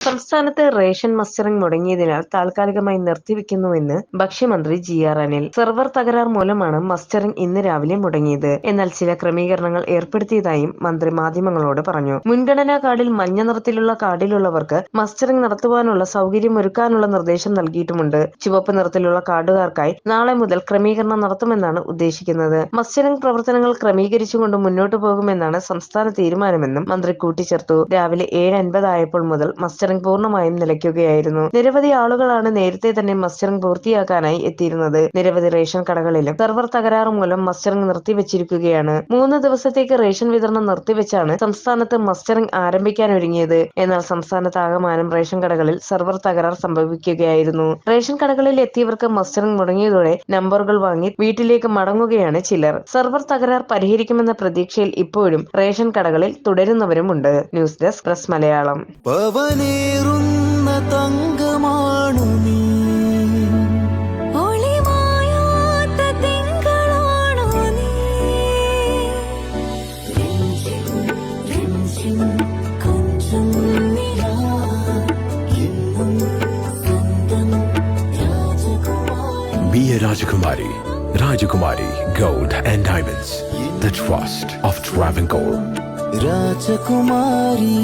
സംസ്ഥാനത്ത് ration mustering മുടങ്ങിയതിനാൽ താൽക്കാലികമായി നിർത്തിവെക്കുന്നുവെന്ന് ഭക്ഷ്യമന്ത്രി ജി ആർ അനിൽ. സെർവർ തകരാർ മൂലമാണ് മസ്റ്ററിംഗ് ഇന്ന് രാവിലെ മുടങ്ങിയത്. എന്നാൽ ചില ക്രമീകരണങ്ങൾ ഏർപ്പെടുത്തിയതായും മന്ത്രി മാധ്യമങ്ങളോട് പറഞ്ഞു. മുൻഗണനാ കാർഡിൽ മഞ്ഞ നിറത്തിലുള്ള കാർഡിലുള്ളവർക്ക് മസ്റ്ററിംഗ് നടത്തുവാനുള്ള സൗകര്യമൊരുക്കാനുള്ള നിർദ്ദേശം നൽകിയിട്ടുമുണ്ട്. ചുവപ്പ് നിറത്തിലുള്ള കാർഡുകാർക്കായി നാളെ മുതൽ ക്രമീകരണം നടത്തുമെന്നാണ് ഉദ്ദേശിക്കുന്നത്. മസ്റ്ററിംഗ് പ്രവർത്തനങ്ങൾ ക്രമീകരിച്ചുകൊണ്ട് മുന്നോട്ടു പോകുമെന്നാണ് സംസ്ഥാന തീരുമാനമെന്നും മന്ത്രി കൂട്ടിച്ചേർത്തു. രാവിലെ ഏഴ് അൻപതായപ്പോൾ മുതൽ മസ്റ്ററിംഗ് പൂർണമായും നിലയ്ക്കുകയായിരുന്നു. നിരവധി ആളുകളാണ് നേരത്തെ തന്നെ മസ്റ്ററിംഗ് പൂർത്തിയാക്കാനായി എത്തിയിരുന്നത്. നിരവധി റേഷൻ കടകളിലും സെർവർ തകരാറ് മൂലം മസ്റ്ററിംഗ് നിർത്തിവെച്ചിരിക്കുകയാണ്. മൂന്ന് ദിവസത്തേക്ക് റേഷൻ വിതരണം നിർത്തിവെച്ചാണ് സംസ്ഥാനത്ത് മസ്റ്ററിംഗ് ആരംഭിക്കാൻ ഒരുങ്ങിയത് എന്നാൽ സംസ്ഥാനത്താകമാനം റേഷൻ കടകളിൽ സെർവർ തകരാർ സംഭവിക്കുകയായിരുന്നു. റേഷൻ കടകളിൽ എത്തിയവർക്ക് മസ്റ്ററിംഗ് മുടങ്ങിയതോടെ നമ്പറുകൾ വാങ്ങി വീട്ടിലേക്ക് മടങ്ങുകയാണ് ചിലർ. സെർവർ തകരാർ പരിഹരിക്കുമെന്ന പ്രതീക്ഷയിൽ ഇപ്പോഴും റേഷൻ കടകളിൽ തുടരുന്നവരുമുണ്ട്. News desk press Malayalam. പവനേറുന്ന തങ്കമാണു നീ Be a Rajakumari. Rajakumari Gold and Diamonds. The trust of Travancore. രാജകുമാരി